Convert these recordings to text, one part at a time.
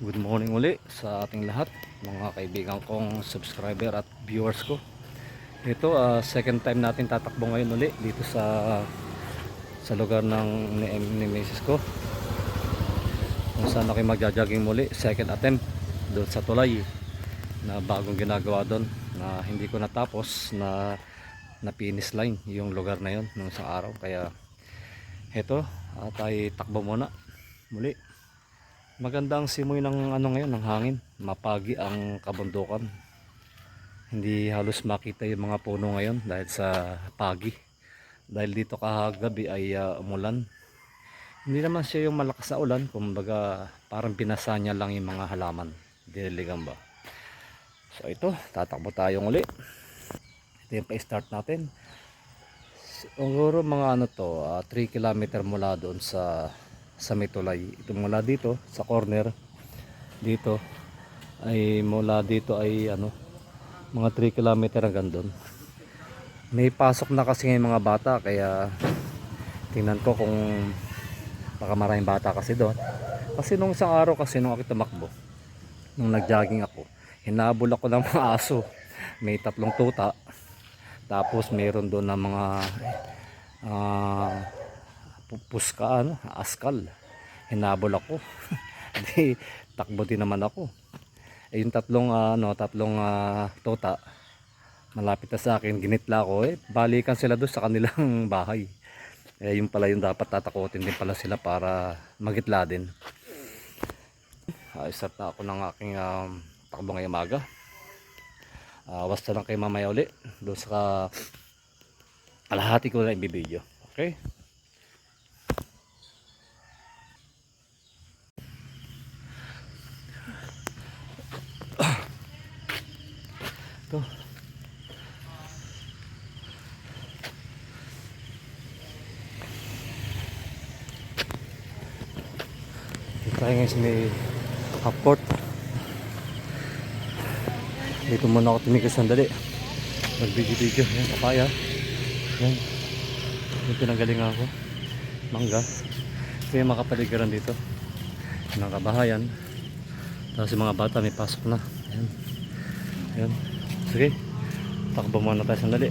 Good morning uli sa ating lahat, mga kaibigan kong subscriber at viewers ko. Ito, ah, second time natin tatakbo ngayon uli dito sa sa lugar ng ni, ni Mrs. ko. Kung saan ako magja-jogging muli, second attempt doon sa tulay na bagong ginagawa doon na hindi ko natapos na na finish line yung lugar na yon nung isang araw kaya heto uh, tayo takbo muna muli Maganda ang simoy ng ano ngayon, ng hangin. Mapagi ang kabundukan. Hindi halos makita yung mga puno ngayon dahil sa pagi. Dahil dito kahagabi ay uh, umulan. Hindi naman siya yung malakas na ulan, kumbaga parang binasa niya lang yung mga halaman. Diniligan ba? So ito, tatakbo tayo uli. Ito yung pa-start natin. Siguro mga ano to, 3 kilometer mula doon sa sa may tulay. Ito mula dito sa corner dito ay mula dito ay ano mga 3 kilometer hanggang doon. May pasok na kasi ng mga bata kaya tingnan ko kung baka maraming bata kasi doon. Kasi nung isang araw kasi nung ako tumakbo nung nagjogging ako hinabol ako ng mga aso. May tatlong tuta tapos mayroon doon ng mga ah puska ano, askal. Hinabol ako. Di takbo din naman ako. Eh yung tatlong ah, ano, tatlong uh, tota malapit na sa akin, ginitla ko eh. Balikan sila doon sa kanilang bahay. Eh yung pala yung dapat tatakotin din pala sila para magitla din. Uh, start na ako ng aking um, takbo ngayong maga. Uh, basta lang kay mamaya uli. Doon sa kalahati ko na ibibideo. Okay? Ito. Dito tayo ngayon sa may. Dito muna ako tumigil sandali. Mag-video-video. Yan, papaya. Yan. Yung pinanggaling ako. Mangga. Ito yung makapaligiran dito. Mga kabahayan. Tapos yung mga bata may pasok na. Ayan. Ayan. Sige. Takbo muna tayo sandali.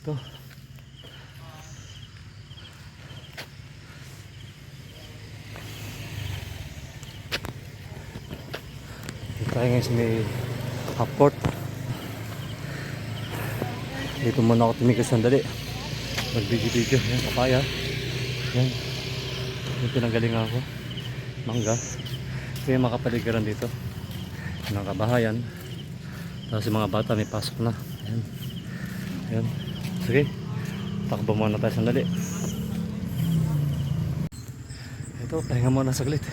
Ito. Dito tayo ngayon sa may Halfport. Dito muna ako tumigil sandali. Mag-video-video. Ayan, papaya. Ayan. Yung pinanggaling ako. Mangga. Yung makapaligiran dito. Mga kabahayan. Tapos yung mga bata may pasok na. Ayan. Ayan. Sige. Takbo muna tayo sandali. Ito, pahinga muna saglit.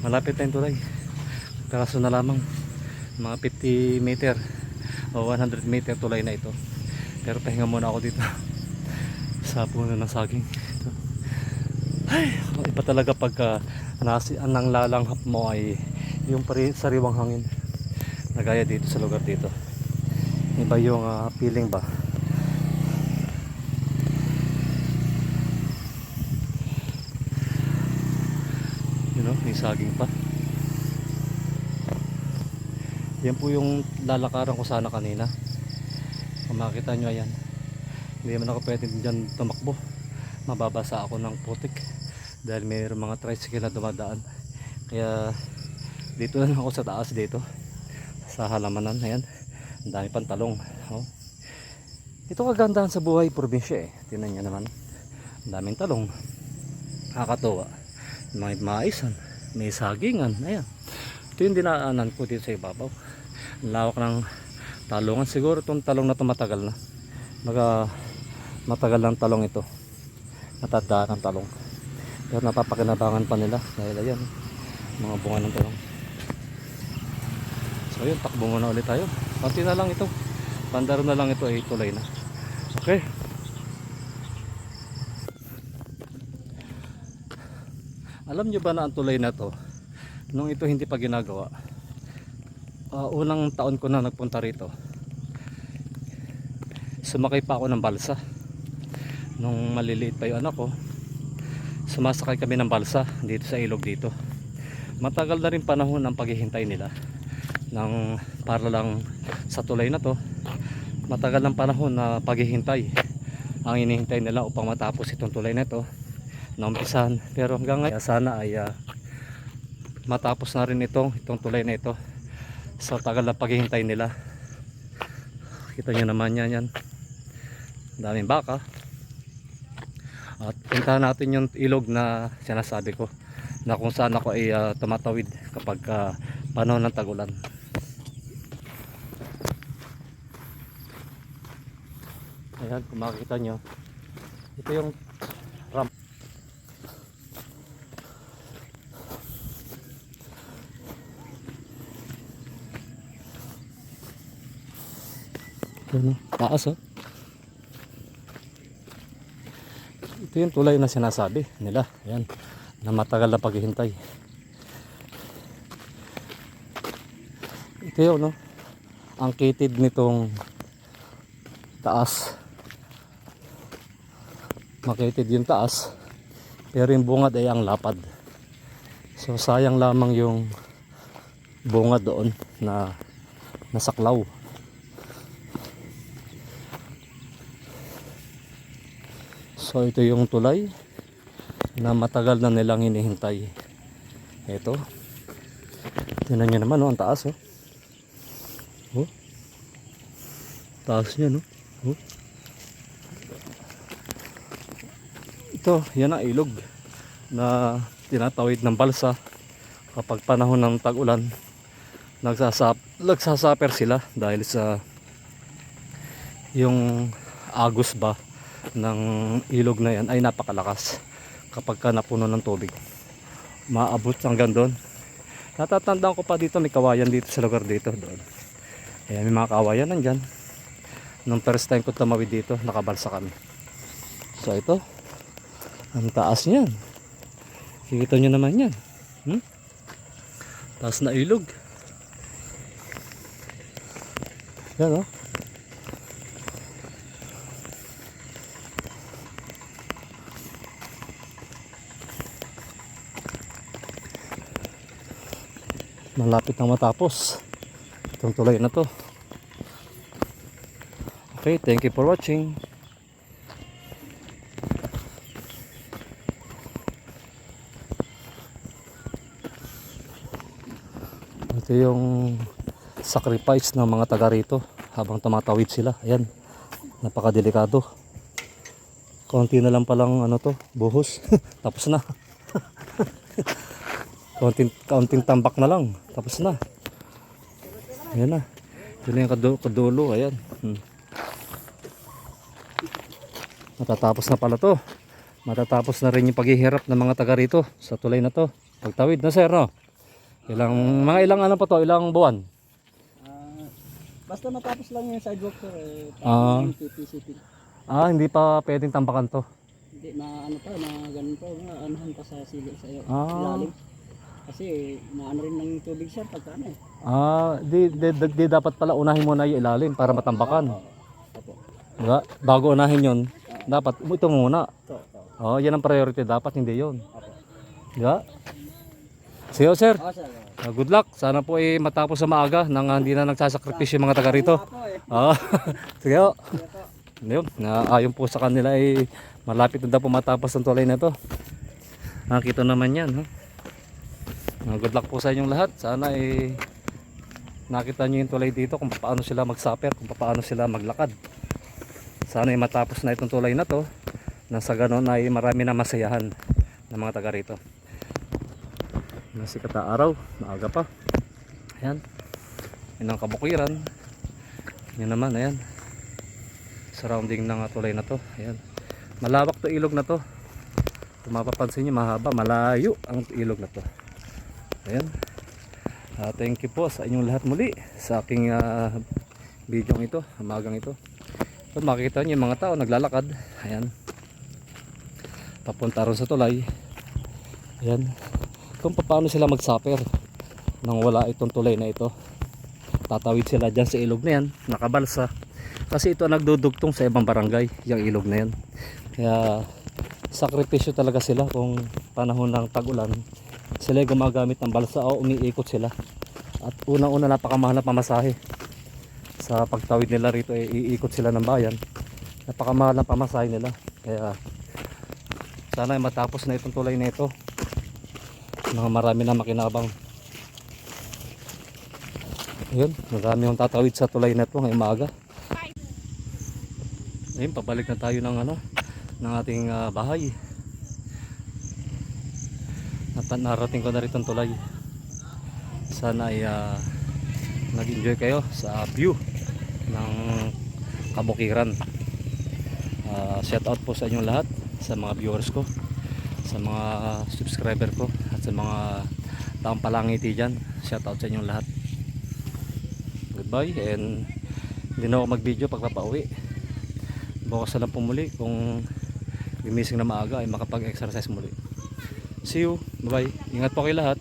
Malapit tayong tulay. Kaso na lamang. Mga 50 meter o 100 meter tulay na ito. Pero pahinga muna ako dito. Sa puno ng saging. Ay, iba talaga pagka nasi, ang lalanghap mo ay yung pari, sariwang hangin. Nagaya dito sa lugar dito. Iba yung ah, feeling ba? You know, may saging pa. Yan po yung lalakaran ko sana kanina. Kung makita nyo ayan. Hindi naman ako pwede dyan tumakbo. Mababasa ako ng putik. Dahil may mga tricycle na dumadaan. Kaya dito na ako sa taas dito. Sa halamanan. Ayan. Ang dami pang talong. Oh. Ito kagandahan sa buhay probinsya eh. Tinan nyo naman. Ang daming talong. Nakakatuwa. May maisan. May sagingan. Ayan. Ito yung dinaanan ko dito sa ibabaw. Lawak ng talungan. Siguro itong talong na ito matagal na. Maga matagal ng talong ito. Matandaan ng talong. Pero napapakinabangan pa nila. Dahil ayan. Mga bunga ng talong. So yun, takbo muna ulit tayo. Konti na lang ito. Pandaro na lang ito ay tulay na. Okay. Alam nyo ba na ang tulay na to nung ito hindi pa ginagawa uh, unang taon ko na nagpunta rito sumakay pa ako ng balsa nung maliliit pa yung anak ko sumasakay kami ng balsa dito sa ilog dito. Matagal na rin panahon ang paghihintay nila ng para lang sa tulay na to. Matagal ng panahon na paghihintay ang inihintay nila upang matapos itong tulay na ito na umpisahan. Pero hanggang ngayon sana ay ah, matapos na rin itong itong tulay na ito sa tagal na paghihintay nila. Kita nyo naman yan yan. Daming baka at puntahan natin yung ilog na sinasabi ko na kung saan ako ay ah, tumatawid kapag ah, panahon ng tagulan ayan kung makikita nyo ito yung ramp Ano? Taas oh. Ito yung tulay na sinasabi nila. Ayan. Na matagal na paghihintay. Ito yun no. Ang kitid nitong taas. Makitid yung taas. Pero yung bungad ay ang lapad. So sayang lamang yung bungad doon na nasaklaw. So ito yung tulay na matagal na nilang hinihintay. Ito. Tingnan nyo naman, oh, ang taas. Oh. Oh. Taas niya, no? Oh. Ito, yan ang ilog na tinatawid ng balsa kapag panahon ng tag-ulan. Nagsasap, nagsasaper sila dahil sa yung agos ba ng ilog na yan ay napakalakas. Kapag ka napuno ng tubig maabot hanggang doon natatandaan ko pa dito may kawayan dito sa lugar dito doon. Ayan may mga kawayan nandyan. Nung first time ko tumawid dito nakabalsa kami. So ito ang taas niyan. Kikita nyo naman yan. Hmm? taas na ilog. Yan oh malapit na matapos. Itong tulay na to. Okay thank you for watching. Ito yung sacrifice ng mga taga rito habang tumatawid sila. Ayan napakadelikado. Konti na lang palang ano to buhos. Tapos na Kaunting, kaunting tambak na lang. Tapos na. Ayan na. Ito na yung kadu- kadulo. Ayan. Hmm. Matatapos na pala to. Matatapos na rin yung paghihirap ng mga taga rito sa tulay na to. Pagtawid na sir, no? Ilang, mga ilang ano pa to? Ilang buwan? Ah, basta matapos lang yung sidewalk sir, eh, Ah. yung PPCP. Ah, hindi pa pwedeng tambakan to. Hindi, na ano pa, na ganun pa, na anuhan pa sa sili sa iyo. Ah. Ilalim. Kasi maano rin ng tubig sir pagka ano eh. Ah, di, di, di, di dapat pala unahin mo na yung ilalim para matambakan. Opo. Diba? Bago unahin yon dapat ito muna. Ito, ito. Oh, yan ang priority dapat, hindi yon. Diba? You, sir. Ah, sir. Uh, good luck. Sana po ay matapos sa maaga nang uh, hindi na nagsasakripisyo yung mga taga rito. Ako eh. Oo. Sige ho. Yun, na ayon po sa kanila ay malapit na daw po matapos ang tulay na to. Nakita naman yan. Ha? Good luck po sa inyong lahat. Sana ay nakita nyo yung tulay dito kung paano sila magsaper, kung paano sila maglakad. Sana ay matapos na itong tulay na to na sa ganon ay marami na masayahan ng mga taga rito. Nasikat na araw, maaga pa. Ayan. Yan ang kabukiran. Yan naman, ayan. Surrounding ng tulay na to. Ayan. Malawak to ilog na to. Kung mapapansin nyo, mahaba, malayo ang ilog na to. Ayan. Ah, thank you po sa inyong lahat muli sa aking uh, video ito, amagang ito. Ito makikita nyo yung mga tao naglalakad. Ayan. Papunta ron sa tulay. Ayan. Kung paano sila magsaper nang wala itong tulay na ito. Tatawid sila dyan sa ilog na yan, nakabalsa. Kasi ito nagdudugtong sa ibang barangay, yung ilog na yan. Kaya sakripisyo talaga sila kung panahon ng tag-ulan. Sila gumagamit ng balsa o umiikot sila. At unang-una napakamahal na pamasahe. Sa pagtawid nila rito ay iikot sila ng bayan. Napakamahal na pamasahe nila. Kaya sana ay matapos na itong tulay na ito. Mga marami na makinabang. Ayun, marami yung tatawid sa tulay na ito ngayong maaga. Ayun, pabalik na tayo ng ano, ng ating ah, bahay. At narating ko na rin itong tulay. Sana ay ah, nag-enjoy kayo sa view ng kabukiran. Ah, shout out po sa inyong lahat, sa mga viewers ko, sa mga subscriber ko, at sa mga taong palangiti dyan. Shout out sa inyong lahat. Goodbye and hindi na ako mag-video pag papauwi. Bukas na lang po muli kung gimising na maaga ay makapag-exercise muli. See you. Bye-bye. Ingat po kayo lahat.